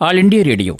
All India radio.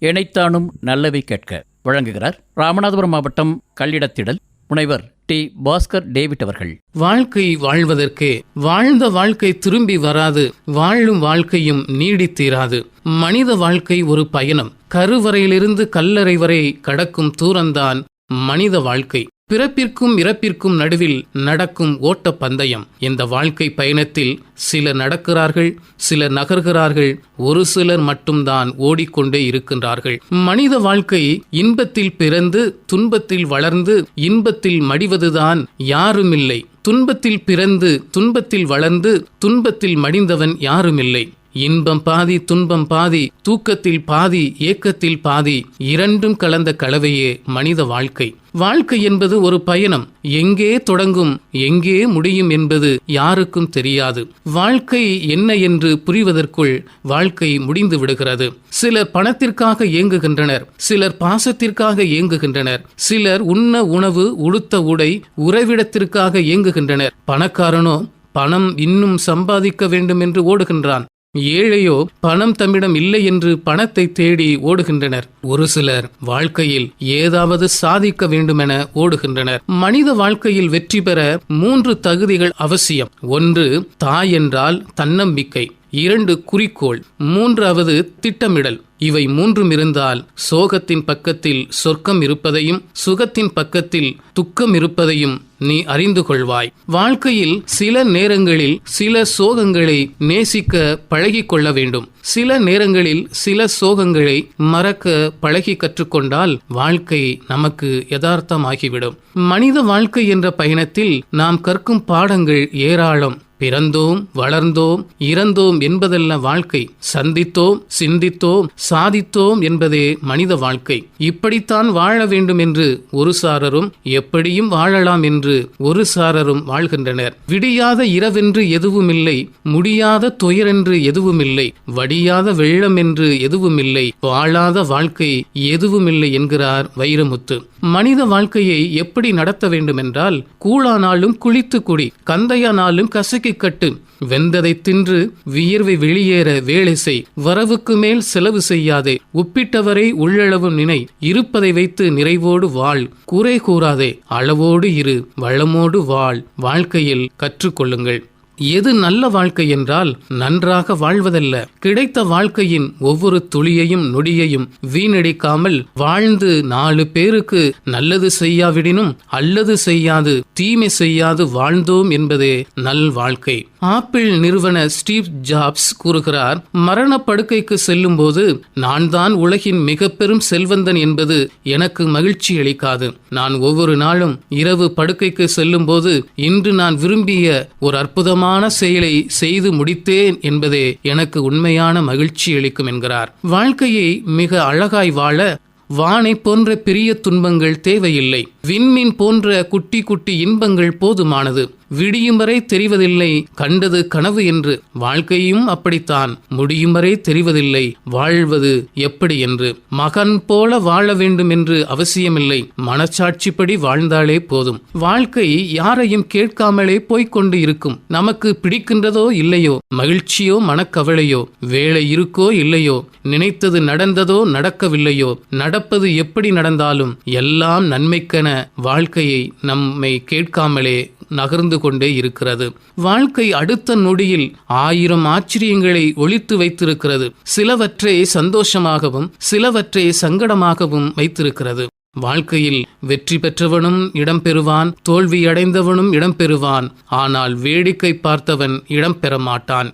இணைத்தானும் நல்லவை கேட்க வழங்குகிறார் ராமநாதபுரம் மாவட்டம் கல்லிடத்திடல் முனைவர் டி. பாஸ்கர் டேவிட் அவர்கள். வாழ்க்கை வாழ்வதற்கு வாழ்ந்த வாழ்க்கை திரும்பி வராது வாழும் வாழ்க்கையும் நீடித்தீராது மனித வாழ்க்கை ஒரு பயணம். கருவறையிலிருந்து கல்லறை வரை கடக்கும் தூரம்தான் மனித வாழ்க்கை. பிறப்பிற்கும் இறப்பிற்கும் நடுவில் நடக்கும் ஓட்ட பந்தயம் இந்த வாழ்க்கை பயணத்தில் சிலர் நடக்கிறார்கள் சிலர் நகர்கிறார்கள் ஒரு சிலர் மட்டும்தான் ஓடிக்கொண்டே இருக்கின்றார்கள். மனித வாழ்க்கை இன்பத்தில் பிறந்து துன்பத்தில் வளர்ந்து இன்பத்தில் மடிவதுதான் யாருமில்லை. துன்பத்தில் பிறந்து துன்பத்தில் வளர்ந்து துன்பத்தில் மடிந்தவன் யாருமில்லை. இன்பம் பாதி துன்பம் பாதி தூக்கத்தில் பாதி ஏக்கத்தில் பாதி இரண்டும் கலந்த கலவையே மனித வாழ்க்கை. வாழ்க்கை என்பது ஒரு பயணம். எங்கே தொடங்கும் எங்கே முடியும் என்பது யாருக்கும் தெரியாது. வாழ்க்கை என்ன என்று புரிவதற்குள் வாழ்க்கை முடிந்து விடுகிறது. சிலர் பணத்திற்காக இயங்குகின்றனர் சிலர் பாசத்திற்காக இயங்குகின்றனர் சிலர் உண்ண உணவு உடுத்த உடை உறைவிடத்திற்காக இயங்குகின்றனர் பணக்காரனோ பணம் இன்னும் சம்பாதிக்க வேண்டும் என்று ஓடுகின்றான். ஏழையோ பணம் தம்மிடம் இல்லை என்று பணத்தை தேடி ஓடுகின்றனர். ஒரு சிலர் வாழ்க்கையில் ஏதாவது சாதிக்க வேண்டுமென ஓடுகின்றனர். மனித வாழ்க்கையில் வெற்றி பெற மூன்று தகுதிகள் அவசியம். ஒன்று தாய் என்றால் தன்னம்பிக்கை. இரண்டு குறிக்கோள் மூன்றாவது திட்டமிடல். இவை மூன்றும் இருந்தால் சோகத்தின் பக்கத்தில் சொர்க்கம் இருப்பதையும் சுகத்தின் பக்கத்தில் துக்கம் இருப்பதையும் நீ அறிந்து கொள்வாய். வாழ்க்கையில் சில நேரங்களில் சில சோகங்களை நேசிக்க பழகி கொள்ள வேண்டும். சில நேரங்களில் சில சோகங்களை மறக்க பழகி கற்றுக்கொண்டால் வாழ்க்கை நமக்கு யதார்த்தமாகிவிடும். மனித வாழ்க்கை என்ற பயணத்தில் நாம் கற்கும் பாடங்கள் ஏராளம். பிறந்தோம் வளர்ந்தோம் இறந்தோம் என்பதல்ல வாழ்க்கை. சந்தித்தோம் சிந்தித்தோம் சாதித்தோம் என்பதே மனித வாழ்க்கை. இப்படித்தான் வாழ வேண்டும் என்று ஒரு சாரரும் எப்படியும் வாழலாம் என்று ஒரு சாரரும் வாழ்கின்றனர். விடியாத இரவென்று எதுவுமில்லை முடியாத துயரென்று எதுவுமில்லை வடியாத வெள்ளம் என்று எதுவுமில்லை வாழாத வாழ்க்கை எதுவுமில்லை என்கிறார் வைரமுத்து. மனித வாழ்க்கையை எப்படி நடத்த வேண்டும் என்றால் கூழானாலும் குளித்து குடி கந்தையானாலும் கசக்கி கட்டு வெந்ததை தின்று வியர்வை வெளியேற வேலை செய். வரவுக்கு மேல் செலவு செய்யாதே. உப்பிட்டவரை உள்ளளவு நினை. இருப்பதை வைத்து நிறைவோடு வாழ். குறை கூறாதே. அளவோடு இரு. வளமோடு வாழ். வாழ்க்கையில் கற்றுக்கொள்ளுங்கள். எது நல்ல வாழ்க்கை என்றால் நன்றாக வாழ்வதல்ல. கிடைத்த வாழ்க்கையின் ஒவ்வொரு துளியையும் நொடியையும் வீணடிக்காமல் வாழ்ந்து நாலு பேருக்கு நல்லது செய்யாவிடினும் அல்லது செய்யாது தீமை செய்யாது வாழ்ந்தோம் என்பதே நல் வாழ்க்கை. ஆப்பிள் நிறுவன ஸ்டீவ் ஜாப்ஸ் கூறுகிறார் மரண படுக்கைக்கு செல்லும் போது நான் தான் உலகின் மிக பெரும் செல்வந்தன் என்பது எனக்கு மகிழ்ச்சி அளிக்காது. நான் ஒவ்வொரு நாளும் இரவு படுக்கைக்கு செல்லும் போது இன்று நான் விரும்பிய ஒரு அற்புதமான செயலை செய்து முடித்தேன் என்பதே எனக்கு உண்மையான மகிழ்ச்சி அளிக்கும் என்கிறார். வாழ்க்கையை மிக அழகாய் வாழ வானை போன்ற பெரிய துன்பங்கள் தேவையில்லை. விண்மீன் போன்ற குட்டி குட்டி இன்பங்கள் போதுமானது. விடியும் வரை தெரிவதில்லை கண்டது கனவு என்று. வாழ்க்கையும் அப்படித்தான். முடியும் வரை தெரிவதில்லை வாழ்வது எப்படி என்று. மகன் போல வாழ வேண்டும் என்று அவசியமில்லை. மனச்சாட்சிப்படி வாழ்ந்தாலே போதும். வாழ்க்கை யாரையும் கேட்காமலே போய்கொண்டு இருக்கும். நமக்கு பிடிக்கின்றதோ இல்லையோ மகிழ்ச்சியோ மனக்கவலையோ வேலை இருக்கோ இல்லையோ நினைத்தது நடந்ததோ நடக்கவில்லையோ நடப்பது எப்படி நடந்தாலும் எல்லாம் நன்மைக்கென வாழ்க்கையை நம்மை கேட்காமலே நகர்ந்து கொண்டே இருக்கிறது. வாழ்க்கை அடுத்த நொடியில் ஆயிரம் ஆச்சரியங்களை ஒழித்து வைத்திருக்கிறது. சிலவற்றை சந்தோஷமாகவும் சிலவற்றை சங்கடமாகவும் வைத்திருக்கிறது. வாழ்க்கையில் வெற்றி பெற்றவனும் இடம்பெறுவான் தோல்வியடைந்தவனும் இடம் இடம்பெறுவான். ஆனால் வேடிக்கை பார்த்தவன் இடம்பெற மாட்டான்.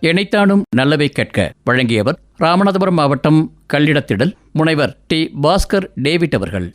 இணைத்தானும் நல்லவை கேட்க வழங்கியவர் ராமநாதபுரம் மாவட்டம் கல்லிடத்திடல் முனைவர் டி பாஸ்கர் டேவிட் அவர்கள்.